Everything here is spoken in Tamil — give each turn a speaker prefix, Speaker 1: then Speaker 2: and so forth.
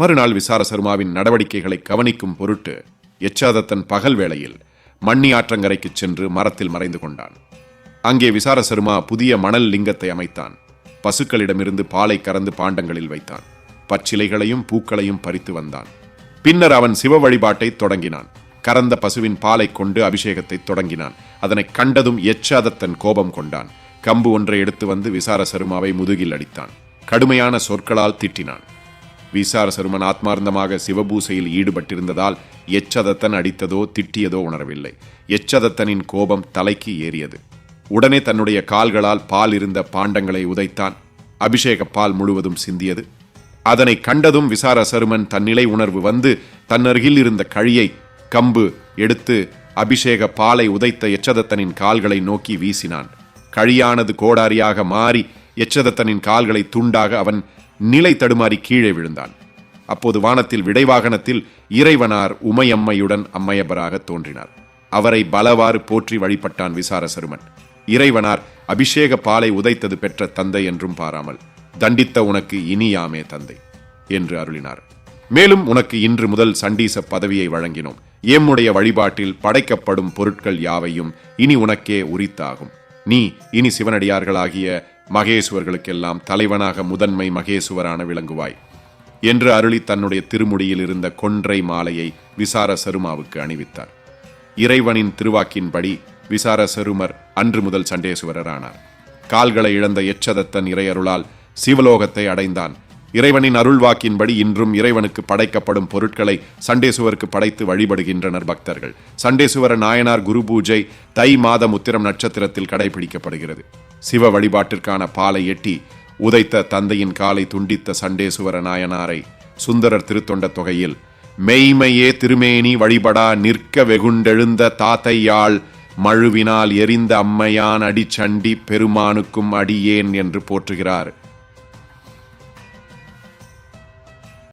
Speaker 1: மறுநாள் விசார சர்மாவின் நடவடிக்கைகளை கவனிக்கும் பொருட்டு எச்சாதத்தன் பகல் வேளையில் மண்ணி ஆற்றங்கரைக்குச் சென்று மரத்தில் மறைந்து கொண்டான். அங்கே விசார சர்மா புதிய மணல் லிங்கத்தை அமைத்தான். பசுக்களிடமிருந்து பாலை கறந்து பாண்டங்களில் வைத்தான். பச்சிலைகளையும் பூக்களையும் பறித்து வந்தான். பின்னர் அவன் சிவ வழிபாட்டை தொடங்கினான். கறந்த பசுவின் பாலை கொண்டு அபிஷேகத்தை தொடங்கினான். அதனை கண்டதும் எச்சாதத்தன் கோபம் கொண்டான். கம்பு ஒன்றை எடுத்து வந்து விசார சருமாவை முதுகில் அடித்தான். கடுமையான சொற்களால் திட்டினான். விசார சருமன் ஆத்மார்த்தமாக சிவபூசையில் ஈடுபட்டிருந்ததால் எச்சதத்தன் அடித்ததோ திட்டியதோ உணரவில்லை. எச்சதத்தனின் கோபம் தலைக்கு ஏறியது. உடனே தன்னுடைய கால்களால் பால் இருந்த பாண்டங்களை உதைத்தான். அபிஷேக பால் முழுவதும் சிந்தியது. அதனை கண்டதும் விசார சருமன் தன்னிலை உணர்வு வந்து தன்னருகில் இருந்த கழியை கம்பு எடுத்து அபிஷேக பாலை உதைத்த எச்சதத்தனின் கால்களை நோக்கி வீசினான். கழியானது கோடாரியாக மாறி எச்சதத்தனின் கால்களை துண்டாக அவன் நிலை தடுமாறி கீழே விழுந்தான். அப்போது வானத்தில் விடைவாகனத்தில் இறைவனார் உமையம்மையுடன் அம்மையப்பராக தோன்றினார். அவரை பலவாறு போற்றி வழிபட்டான் விசாரசருமன். இறைவனார் அபிஷேக பாலை உதைத்தது பெற்ற தந்தை என்றும் பாராமல் தண்டித்த உனக்கு இனியாமே தந்தை என்று அருளினார். மேலும் உனக்கு இன்று முதல் சண்டீச பதவியை வழங்கினோம். எம்முடைய வழிபாட்டில் படைக்கப்படும் பொருட்கள் யாவையும் இனி உனக்கே உரித்தாகும். நீ இனி சிவனடியார்களாகிய மகேசுவர்களுக்கெல்லாம் தலைவனாக முதன்மை மகேசுவரான விளங்குவாய் என்று அருளி தன்னுடைய திருமுடியில் இருந்த கொன்றை மாலையை விசார சருமாவுக்கு அணிவித்தார். இறைவனின் திருவாக்கின்படி விசார சருமர் அன்று முதல் சண்டேசுவரரானார். கால்களை இழந்த எச்சதத்தன் இறையருளால் சிவலோகத்தை அடைந்தான். இறைவனின் அருள்வாக்கின்படி இன்றும் இறைவனுக்கு படைக்கப்படும் பொருட்களை சண்டேசுவருக்கு படைத்து வழிபடுகின்றனர் பக்தர்கள். சண்டேசுவர நாயனார் குரு பூஜை தை மாதம் உத்திரம் நட்சத்திரத்தில் கடைபிடிக்கப்படுகிறது. சிவ வழிபாட்டிற்கான பாலை எட்டி உதைத்த தந்தையின் காலை துண்டித்த சண்டேசுவர நாயனாரை சுந்தரர் திருத்தொண்ட தொகையில் மெய்மையே திருமேனி வழிபடா நிற்க வெகுண்டெழுந்த தாத்தையாள் மழுவினால் எரிந்த அம்மையான் அடிச்சண்டி பெருமானுக்கும் அடியேன் என்று போற்றுகிறார்.